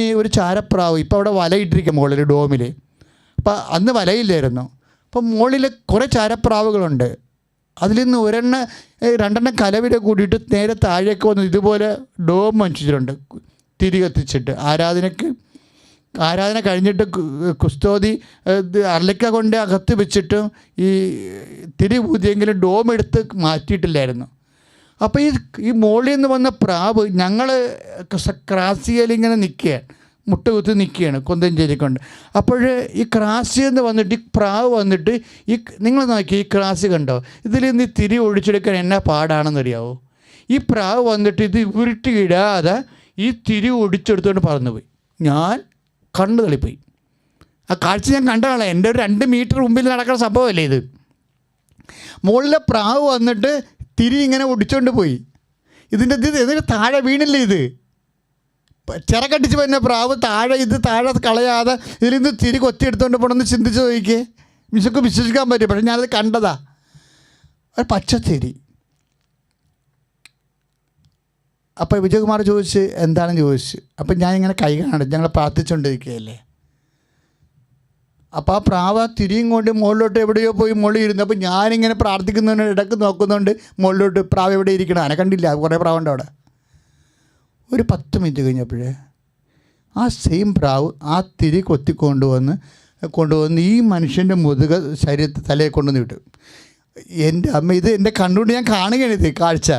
ഈ ഒരു ചാരപ്രാവ് ഇപ്പോൾ അവിടെ വലയിട്ടിരിക്കും മുകളിൽ ഡോമിൽ അപ്പം അന്ന് വലയില്ലായിരുന്നു. അപ്പം മുകളിൽ കുറേ ചാരപ്രാവുകളുണ്ട്. അതിൽ നിന്ന് ഒരെണ്ണ രണ്ടെണ്ണം കലവില കൂടിയിട്ട് നേരെ താഴേക്ക് വന്ന് ഇതുപോലെ ഡോം വഞ്ചിച്ചിട്ടുണ്ട്. തിരി കത്തിച്ചിട്ട്. ആരാധനയ്ക്ക് ആരാധന കഴിഞ്ഞിട്ട് കുസ്തോതി അർലിക്ക കൊണ്ട് അകത്ത് വെച്ചിട്ടും ഈ തിരി ഊതിയെങ്കിലും ഡോം എടുത്ത് മാറ്റിയിട്ടില്ലായിരുന്നു. അപ്പോൾ ഈ ഈ മുകളിൽ നിന്ന് വന്ന പ്രാവ് ഞങ്ങൾ ക്രാസിയയിൽ ഇങ്ങനെ നിൽക്കുകയാണ്. മുട്ടുകുത്തി നിൽക്കുകയാണ് കൊന്തഞ്ചേരി കൊണ്ട് അപ്പോൾ ഈ ക്രാസി എന്ന് വന്നിട്ട് ഈ പ്രാവ് വന്നിട്ട് ഈ നിങ്ങൾ നോക്കി ഈ ക്രാസി കണ്ടോ? ഇതിൽ നിന്ന് തിരി ഒഴിച്ചെടുക്കാൻ എന്നാ പാടാണെന്നറിയാവോ? ഈ പ്രാവ് വന്നിട്ട് ഇത് ഉരുട്ടിയിടാതെ ഈ തിരി ഒടിച്ചെടുത്തുകൊണ്ട് പറന്നുപോയി. ഞാൻ കണ്ണു തളിപ്പോയി. ആ കാഴ്ച ഞാൻ കണ്ടതാണ് എന്റെ ഒരു രണ്ട് മീറ്റർ മുമ്പിൽ നടക്കുന്ന സംഭവമല്ലേ ഇത്? മുകളിലെ പ്രാവ് വന്നിട്ട് തിരി ഇങ്ങനെ ഒടിച്ചോണ്ട് പോയി. ഇതിന്റെ ഇത് ഇതിന് താഴെ വീണില്ലേ ഇത്? ചിറകടിച്ച് വരുന്ന പ്രാവ് താഴെ ഇത് താഴെ കളയാതെ ഇതിൽ നിന്ന് തിരി കൊത്തിയെടുത്തോണ്ട് പോകണമെന്ന് ചിന്തിച്ച് നോക്കിയേ. വിശക്ക് വിശ്വസിക്കാൻ പറ്റും പക്ഷെ ഞാനത് കണ്ടതാ. ഒരു പച്ചത്തിരി. അപ്പോൾ വിജയകുമാർ ചോദിച്ച് എന്താണെന്ന് ചോദിച്ചു? അപ്പം ഞാനിങ്ങനെ കൈ കാണും ഞങ്ങൾ പ്രാർത്ഥിച്ചുകൊണ്ടിരിക്കുകയല്ലേ അപ്പോൾ ആ പ്രാവ് തിരിയും കൊണ്ട് മുകളിലോട്ട് എവിടെയോ പോയി മുകളിൽ ഇരുന്നു അപ്പോൾ ഞാനിങ്ങനെ പ്രാർത്ഥിക്കുന്നതിന് ഇടയ്ക്ക് നോക്കുന്നുണ്ട് മുകളിലോട്ട് പ്രാവ് എവിടെ ഇരിക്കണം? അനെ കണ്ടില്ല. കുറേ പ്രാവുണ്ട് അവിടെ. ഒരു പത്ത് മിനിറ്റ് കഴിഞ്ഞപ്പോഴേ ആ സെയിം പ്രാവ് ആ തിരി കൊത്തി കൊണ്ടുവന്ന് കൊണ്ടുവന്ന് ഈ മനുഷ്യന്റെ മുതുക ശരീരത്തിൽ തലയെ കൊണ്ടുവന്ന് വിട്ടു. എന്റെ അമ്മ ഇത് എന്റെ കണ്ണുകൊണ്ട് ഞാൻ കാണുകയാണ് ഇത് കാഴ്ച.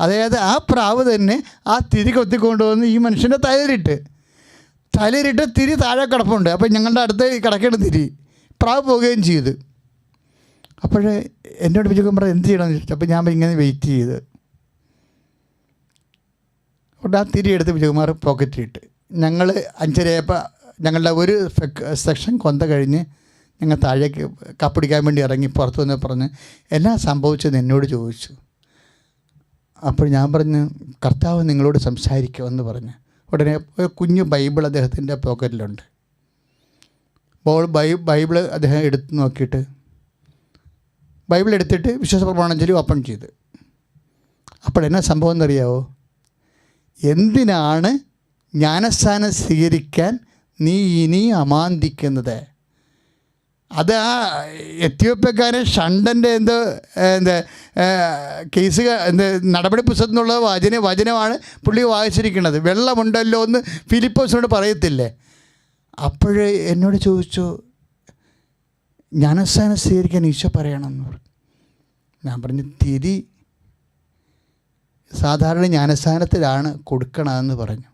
അതായത് ആ പ്രാവ് തന്നെ ആ തിരി കൊത്തി കൊണ്ടുവന്ന് ഈ മനുഷ്യന്റെ തലയിലിട്ട്. തലയിലിട്ട് തിരി താഴെ കിടപ്പുണ്ട്. അപ്പോൾ ഞങ്ങളുടെ അടുത്ത് കിടക്കേണ്ട തിരി. പ്രാവ് പോവുകയും ചെയ്ത്. അപ്പോഴേ എന്നോട് വിജയകുമാർ പറ എന്ത് ചെയ്യണമെന്ന് ചോദിച്ചു. അപ്പോൾ ഞാൻ ഇങ്ങനെ വെയിറ്റ് ചെയ്ത്. അവിടെ ആ തിരി എടുത്ത് വിജയകുമാർ പോക്കറ്റിലിട്ട് ഞങ്ങൾ അഞ്ചരയപ്പോൾ ഞങ്ങളുടെ ഒരു സെക്ഷൻ കൊന്ത കഴിഞ്ഞ് ഞങ്ങൾ താഴേക്ക് കപ്പിടിക്കാൻ വേണ്ടി ഇറങ്ങി പുറത്തു വന്ന് പറഞ്ഞ് എല്ലാം സംഭവിച്ചത് എന്നോട് ചോദിച്ചു. അപ്പോൾ ഞാൻ പറഞ്ഞു കർത്താവ് നിങ്ങളോട് സംസാരിക്കുമെന്ന് പറഞ്ഞു. ഉടനെ കുഞ്ഞു ബൈബിൾ അദ്ദേഹത്തിന്റെ പോക്കറ്റിലുണ്ട്. അപ്പോൾ ബൈ ബൈബിൾ അദ്ദേഹം എടുത്ത് നോക്കിയിട്ട് ബൈബിൾ എടുത്തിട്ട് വിശ്വാസ പ്രമാണം ചൊല്ലി ഓപ്പൺ ചെയ്ത്. അപ്പോൾ എന്നാ സംഭവം എന്നറിയാവോ? എന്തിനാണ് ജ്ഞാനസ്ഥാനം സ്വീകരിക്കാൻ നീ ഇനി അമാന്തിക്കുന്നത്? അത് ആ എത്യോപ്യക്കാരൻ ഷണ്ടന്റെ എന്ത് എന്താ കേസ് എന്ത് നടപടി പുസ്തകത്തിനുള്ള വചന വചനമാണ് പുള്ളി വായിച്ചിരിക്കുന്നത്. വെള്ളമുണ്ടല്ലോ എന്ന് ഫിലിപ്പോസിനോട് പറയത്തില്ലേ? അപ്പോഴേ എന്നോട് ചോദിച്ചു ജ്ഞാനസ്ഥാനം സ്വീകരിക്കാൻ ഈശോ പറയണമെന്ന് പറഞ്ഞു. ഞാൻ പറഞ്ഞു തിരി സാധാരണ ജ്ഞാനസ്ഥാനത്തിലാണ് കൊടുക്കണമെന്ന് പറഞ്ഞു.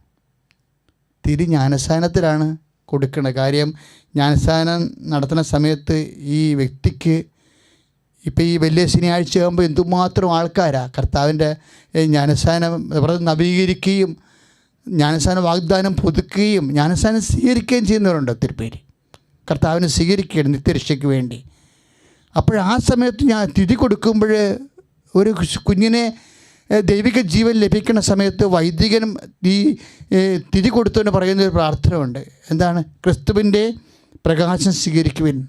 തിരി ജ്ഞാനസ്ഥാനത്തിലാണ്? കൊടുക്കണം കാര്യം ജ്ഞാനസ്ഥാനം നടത്തുന്ന സമയത്ത് ഈ വ്യക്തിക്ക് ഇപ്പോൾ ഈ വലിയ ശനിയാഴ്ച ആകുമ്പോൾ എന്തുമാത്രം ആൾക്കാരാണ് കർത്താവിന്റെ ജ്ഞാനസ്ഥാനം നവീകരിക്കുകയും ജ്ഞാനസ്ഥാന വാഗ്ദാനം പുതുക്കുകയും ജ്ഞാനസ്ഥാനം സ്വീകരിക്കുകയും ചെയ്യുന്നവരുണ്ട് ഒത്തിരി പേര്. കർത്താവിനെ സ്വീകരിക്കുകയാണ് നിത്യരക്ഷയ്ക്ക് വേണ്ടി. അപ്പോൾ ആ സമയത്ത് ഞാൻ തിഥി കൊടുക്കുമ്പോൾ ഒരു കുഞ്ഞിനെ ദൈവിക ജീവൻ ലഭിക്കുന്ന സമയത്ത് വൈദികനും ഈ തിരി കൊടുത്തുകൊണ്ട് പറയുന്ന ഒരു പ്രാർത്ഥനയുണ്ട്. എന്താണ്? ക്രിസ്തുവിന്റെ പ്രകാശം സ്വീകരിക്കുവിൻ.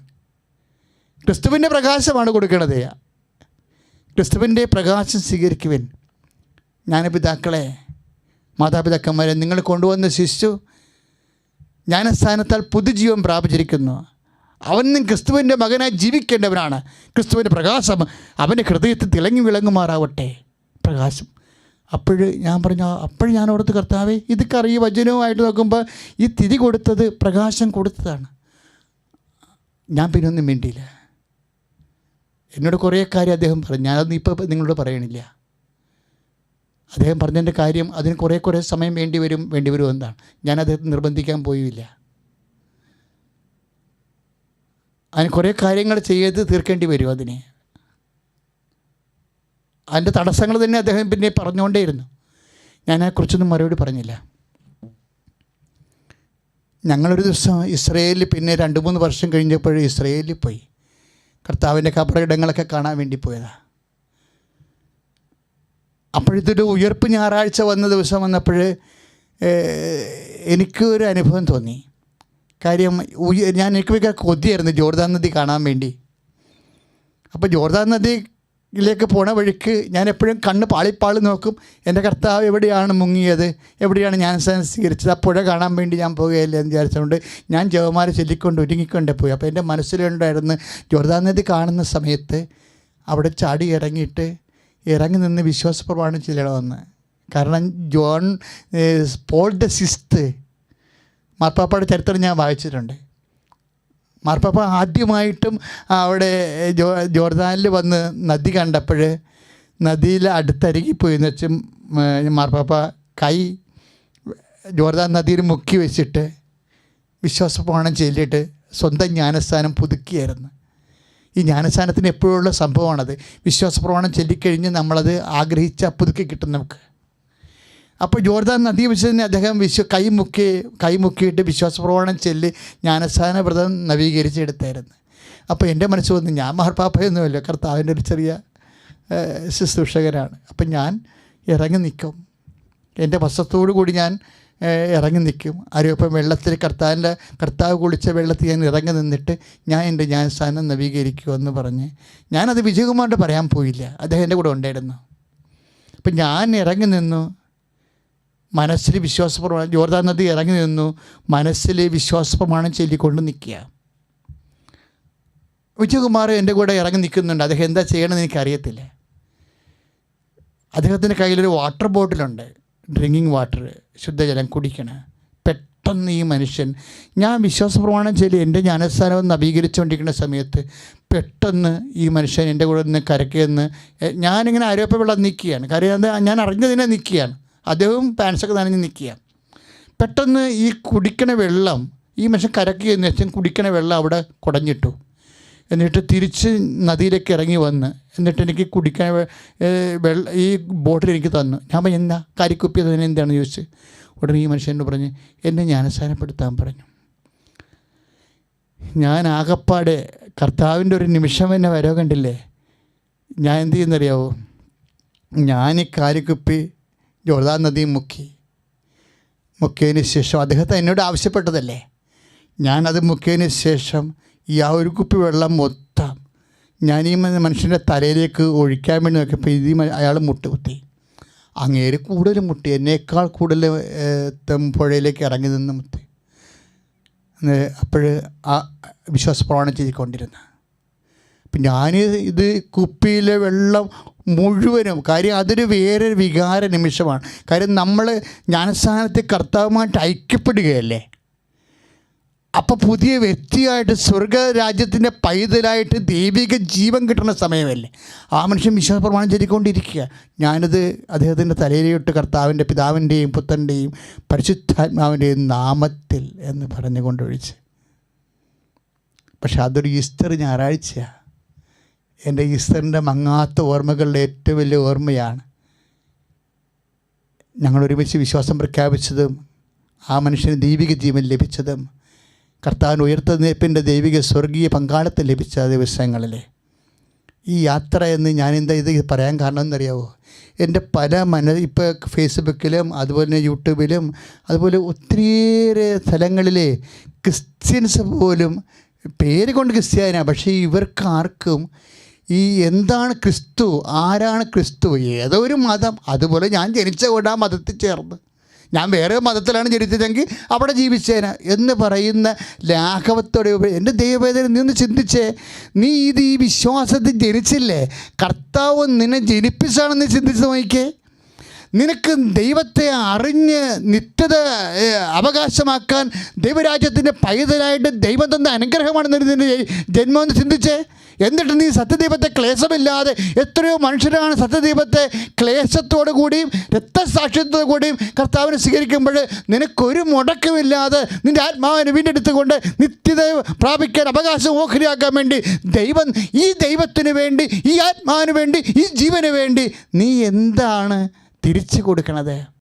ക്രിസ്തുവിന്റെ പ്രകാശമാണ് കൊടുക്കണത്. ക്രിസ്തുവിന്റെ പ്രകാശം സ്വീകരിക്കുവിൻ. ജ്ഞാനപിതാക്കളെ മാതാപിതാക്കന്മാരെ നിങ്ങൾ കൊണ്ടുവന്ന ശിശു ജ്ഞാനസ്ഥാനത്താൽ പുതുജീവൻ പ്രാപിച്ചിരിക്കുന്നു. അവനും ക്രിസ്തുവിന്റെ മകനായി ജീവിക്കേണ്ടവനാണ്. ക്രിസ്തുവിന്റെ പ്രകാശം അവന്റെ ഹൃദയത്തിൽ തിളങ്ങി വിളങ്ങുമാറാവട്ടെ. പ്രകാശം. അപ്പോഴ് ഞാൻ പറഞ്ഞു അപ്പോഴും ഞാൻ ഓർത്ത് കർത്താവേ ഇത് കറി വചനവുമായിട്ട് നോക്കുമ്പോൾ ഈ തിരി കൊടുത്തത് പ്രകാശം കൊടുത്തതാണ്. ഞാൻ പിന്നെ ഒന്നും മിണ്ടിയില്ല. എന്നോട് കുറേ കാര്യം അദ്ദേഹം പറഞ്ഞു. ഞാനതൊന്നും ഇപ്പോൾ നിങ്ങളോട് പറയണില്ല. അദ്ദേഹം പറഞ്ഞതിന്റെ കാര്യം അതിന് കുറേ കുറേ സമയം വേണ്ടി വരും വേണ്ടി വരും എന്നാണ്. ഞാൻ അദ്ദേഹത്തെ നിർബന്ധിക്കാൻ പോയില്ല. അതിന് കുറേ കാര്യങ്ങൾ ചെയ്ത് തീർക്കേണ്ടി വരും അതിനെ. അതിന്റെ തടസ്സങ്ങൾ തന്നെ അദ്ദേഹം പിന്നെ പറഞ്ഞുകൊണ്ടേയിരുന്നു. ഞാൻ അതിനെക്കുറിച്ചൊന്നും മറുപടി പറഞ്ഞില്ല. ഞങ്ങളൊരു ദിവസം ഇസ്രയേലിൽ പിന്നെ രണ്ട് മൂന്ന് വർഷം കഴിഞ്ഞപ്പോൾ ഇസ്രയേലിൽ പോയി. കർത്താവിന്റെ കബറിടങ്ങളൊക്കെ കാണാൻ വേണ്ടി പോയതാണ് അപ്പോഴത്തൊരു ഉയർപ്പ് ഞായറാഴ്ച വന്ന ദിവസം വന്നപ്പോൾ എനിക്ക് ഒരു അനുഭവം തോന്നി. കാര്യം ഞാൻ എനിക്ക് ഭയങ്കര കൊതിയായിരുന്നു ജോർദാൻ നദി കാണാൻ വേണ്ടി. അപ്പോൾ ജോർദാൻ നദി ഇതിലേക്ക് പോണ വഴിക്ക് ഞാൻ എപ്പോഴും കണ്ണ് പാളിപ്പാളി നോക്കും. എന്റെ കർത്താവ് എവിടെയാണ് മുങ്ങിയത്? എവിടെയാണ് ഞാൻ സ്വീകരിച്ചത് ആ പുഴ കാണാൻ വേണ്ടി ഞാൻ പോകുകയില്ല എന്ന് വിചാരിച്ചുകൊണ്ട് ഞാൻ ജവമാരെ ചൊല്ലിക്കൊണ്ട് ഒരുങ്ങിക്കൊണ്ട് പോയി. അപ്പോൾ എന്റെ മനസ്സിലുണ്ടായിരുന്നു ജോർദാൻ നദി കാണുന്ന സമയത്ത് അവിടെ ചാടി ഇറങ്ങിയിട്ട് ഇറങ്ങി നിന്ന് വിശ്വാസപ്രമാണം ചെല്ലണമെന്ന് കാരണം ജോൺ പോൾ ദ സിസ്ത് മാർപ്പാപ്പയുടെ ചരിത്രം ഞാൻ വായിച്ചിട്ടുണ്ട്. മാർപ്പാപ്പ ആദ്യമായിട്ടും അവിടെ ജോ ജോർദാനിൽ വന്ന് നദി കണ്ടപ്പോൾ നദിയിൽ അടുത്തരുകി പോയി എന്ന് വെച്ച് മാർപ്പാപ്പ കൈ ജോർദാൻ നദിയിൽ മുക്കി വെച്ചിട്ട് വിശ്വാസപ്രമാണം ചൊല്ലിയിട്ട് സ്വന്തം ജ്ഞാനസ്ഥാനം പുതുക്കിയായിരുന്നു. ഈ ജ്ഞാനസ്ഥാനത്തിന് എപ്പോഴുള്ള സംഭവമാണത്? വിശ്വാസപ്രമാണം ചൊല്ലിക്കഴിഞ്ഞ് നമ്മളത് ആഗ്രഹിച്ചാൽ പുതുക്കി കിട്ടും നമുക്ക്. അപ്പോൾ ജോർദാൻ നദി വെച്ച് തന്നെ അദ്ദേഹം വിശ്വ കൈമുക്കി കൈമുക്കിയിട്ട് വിശ്വാസപ്രവണം ചൊല്ലി ജ്ഞാനസ്ഥാന വ്രതം നവീകരിച്ചെടുത്തായിരുന്നു. അപ്പോൾ എന്റെ മനസ്സ് വന്നു ഞാൻ മാർപ്പാപ്പയൊന്നുമല്ല കർത്താവിന്റെ ഒരു ചെറിയ ശുശ്രൂഷകരാണ് അപ്പം ഞാൻ ഇറങ്ങി നിൽക്കും. എന്റെ വസ്ത്രത്തോടു കൂടി ഞാൻ ഇറങ്ങി നിൽക്കും. ആരോപ്പം വെള്ളത്തിൽ കർത്താവിന്റെ കർത്താവ് കുളിച്ച വെള്ളത്തിൽ ഞാൻ ഇറങ്ങി നിന്നിട്ട് ഞാൻ എന്റെ ഞാൻ സ്ഥാനം നവീകരിക്കുമെന്ന് പറഞ്ഞ് ഞാനത് വിജയകുമാറിന്റെ പറയാൻ പോയില്ല. അദ്ദേഹം എന്റെ കൂടെ ഉണ്ടായിരുന്നു. അപ്പം ഞാൻ ഇറങ്ങി നിന്നു. മനസ്സിൽ വിശ്വാസപ്രമാണം ജോർദാൻ നദി ഇറങ്ങി നിന്നു മനസ്സിൽ വിശ്വാസപ്രമാണം ചൊല്ലിക്കൊണ്ട് നിൽക്കുക. വിജയകുമാർ എന്റെ കൂടെ ഇറങ്ങി നിൽക്കുന്നുണ്ട്. അദ്ദേഹം എന്താ ചെയ്യണമെന്ന് എനിക്കറിയത്തില്ല. അദ്ദേഹത്തിന്റെ കയ്യിലൊരു വാട്ടർ ബോട്ടിലുണ്ട്. ഡ്രിങ്കിങ് വാട്ടർ ശുദ്ധജലം കുടിക്കണം. പെട്ടെന്ന് ഈ മനുഷ്യൻ ഞാൻ വിശ്വാസപ്രമാണം ചൊല്ലി എന്റെ ജ്ഞാനസ്ഥാനം നവീകരിച്ചുകൊണ്ടിരിക്കുന്ന സമയത്ത് പെട്ടെന്ന് ഈ മനുഷ്യൻ എന്റെ കൂടെ നിന്ന് കരക്കിയെന്ന് ഞാനിങ്ങനെ ആരോഗ്യ വെള്ളം നിൽക്കുകയാണ്. കാര്യം ഞാൻ അറിഞ്ഞതിനെ നിൽക്കുകയാണ്. അദ്ദേഹവും പാൻസൊക്കെ നനഞ്ഞ് നിൽക്കുക. പെട്ടെന്ന് ഈ കുടിക്കണ വെള്ളം ഈ മനുഷ്യൻ കരക്കി എന്ന് വെച്ചാൽ കുടിക്കണ വെള്ളം അവിടെ കുടഞ്ഞിട്ടു. എന്നിട്ട് തിരിച്ച് നദിയിലേക്ക് ഇറങ്ങി വന്ന് എന്നിട്ട് എനിക്ക് കുടിക്കാൻ വെള്ളം ഈ ബോട്ടിൽ എനിക്ക് തന്നു. ഞാൻ പറഞ്ഞു എന്താ? കരിക്കുപ്പി തന്നെ എന്താണെന്ന് ചോദിച്ച്. ഉടനെ ഈ മനുഷ്യനോട് പറഞ്ഞ് എന്നെ ജ്ഞാനസ്ഥാനപ്പെടുത്താൻ പറഞ്ഞു. ഞാൻ ആകപ്പാടെ കർത്താവിന്റെ ഒരു നിമിഷം എന്നെ വരവ് കണ്ടില്ലേ? ഞാൻ എന്ത് ചെയ്യുന്നറിയാവോ? ഞാൻ ഈ കാരിക്കുപ്പി ജോർദാൻ നദിയും മുക്കി. മുക്കിയതിന് ശേഷം അദ്ദേഹത്തെ എന്നോട് ആവശ്യപ്പെട്ടതല്ലേ? ഞാൻ അത് മുക്കിയതിന് ശേഷം ഈ ആ ഒരു കുപ്പി വെള്ളം മൊത്തം ഞാൻ ഈ മനുഷ്യന്റെ തലയിലേക്ക് ഒഴിക്കാൻ വേണ്ടി നോക്കിയപ്പോൾ ഇത് അയാൾ മുട്ടുകുത്തി അങ്ങേര് കൂടുതൽ മുട്ടി. എന്നേക്കാൾ കൂടുതൽ പുഴയിലേക്ക് ഇറങ്ങി നിന്ന് മുത്തി അപ്പോൾ ആ ചെയ്തുകൊണ്ടിരുന്ന. അപ്പം ഞാൻ ഇത് കുപ്പിയിലെ വെള്ളം മുഴുവനും കാര്യം അതൊരു വേറെ വികാര നിമിഷമാണ്. കാര്യം നമ്മൾ ജ്ഞാനസ്ഥാനത്തെ കർത്താവുമായിട്ട് ഐക്യപ്പെടുകയല്ലേ? അപ്പോൾ പുതിയ വ്യക്തിയായിട്ട് സ്വർഗരാജ്യത്തിന്റെ പൈതലായിട്ട് ദൈവിക ജീവൻ കിട്ടുന്ന സമയമല്ലേ? ആ മനുഷ്യൻ വിശ്വാസപ്രമാണം ചൊല്ലിക്കൊണ്ടിരിക്കുക. ഞാനത് അദ്ദേഹത്തിന്റെ തലയിലോട്ട് കർത്താവിന്റെ പിതാവിന്റെയും പുത്രന്റെയും പരിശുദ്ധാത്മാവിന്റെയും നാമത്തിൽ എന്ന് പറഞ്ഞുകൊണ്ട് ഒഴിച്ച് പക്ഷെ അതൊരു ഈസ്റ്റർ ഞായറാഴ്ചയാണ്. എന്റെ ഈസ്റ്ററിന്റെ മങ്ങാത്ത ഓർമ്മകളുടെ ഏറ്റവും വലിയ ഓർമ്മയാണ്. ഞങ്ങൾ ഒരുമിച്ച് വിശ്വാസം പ്രഖ്യാപിച്ചതും ആ മനുഷ്യന് ദൈവിക ജീവൻ ലഭിച്ചതും കർത്താവിന് ഉയർത്തുന്നേപ്പിന്റെ ദൈവിക സ്വർഗീയ പങ്കാളിത്തം ലഭിച്ച ദിവസങ്ങളിൽ ഈ യാത്ര എന്ന് ഞാൻ എന്താ ഇത് പറയാൻ കാരണം എന്നറിയാവോ? എന്റെ പല മന ഇപ്പോൾ ഫേസ്ബുക്കിലും അതുപോലെ തന്നെ യൂട്യൂബിലും അതുപോലെ ഒത്തിരിയേറെ സ്ഥലങ്ങളിലെ ക്രിസ്ത്യൻസ് പോലും പേര് കൊണ്ട് ക്രിസ്ത്യാനാണ് പക്ഷേ ഇവർക്ക് ആർക്കും ഈ എന്താണ് ക്രിസ്തു ആരാണ് ക്രിസ്തു? ഏതോ ഒരു മതം. അതുപോലെ ഞാൻ ജനിച്ച കൊണ്ട് ആ മതത്തിൽ ചേർന്ന്. ഞാൻ വേറെ മതത്തിലാണ് ജനിച്ചതെങ്കിൽ അവിടെ ജീവിച്ചേന എന്ന് പറയുന്ന ലാഘവത്തോടെ എന്റെ ദൈവവേദന നീ ഒന്ന് ചിന്തിച്ചേ. നീ ഇത് ഈ വിശ്വാസത്തിൽ ജനിച്ചില്ലേ? കർത്താവ് നിന്നെ ജനിപ്പിച്ചാണെന്ന് ചിന്തിച്ച് നോക്കിക്കേ. നിനക്ക് ദൈവത്തെ അറിഞ്ഞ് നിത്യത അവകാശമാക്കാൻ ദൈവരാജ്യത്തിന്റെ പൈതലായിട്ട് ദൈവം തന്ന അനുഗ്രഹമാണ് നിന്റെ ജന്മം എന്ന് ചിന്തിച്ചേ? എന്നിട്ട് നീ സത്യദൈവത്തെ ക്ലേശമില്ലാതെ എത്രയോ മനുഷ്യരാണ് സത്യദൈവത്തെ ക്ലേശത്തോടു കൂടിയും രക്തസാക്ഷ്യത്തോടു കൂടിയും കർത്താവിനെ സ്വീകരിക്കുമ്പോൾ നിനക്കൊരു മുടക്കമില്ലാതെ നിന്റെ ആത്മാവിനെ വീണ്ടെടുത്തുകൊണ്ട് നിത്യത പ്രാപിക്കാൻ അവകാശം ഓഹരിയാക്കാൻ വേണ്ടി ദൈവം ഈ ദൈവത്തിന് വേണ്ടി ഈ ആത്മാവിന് വേണ്ടി ഈ ജീവന് വേണ്ടി നീ എന്താണ് തിരിച്ചു കൊടുക്കണത്?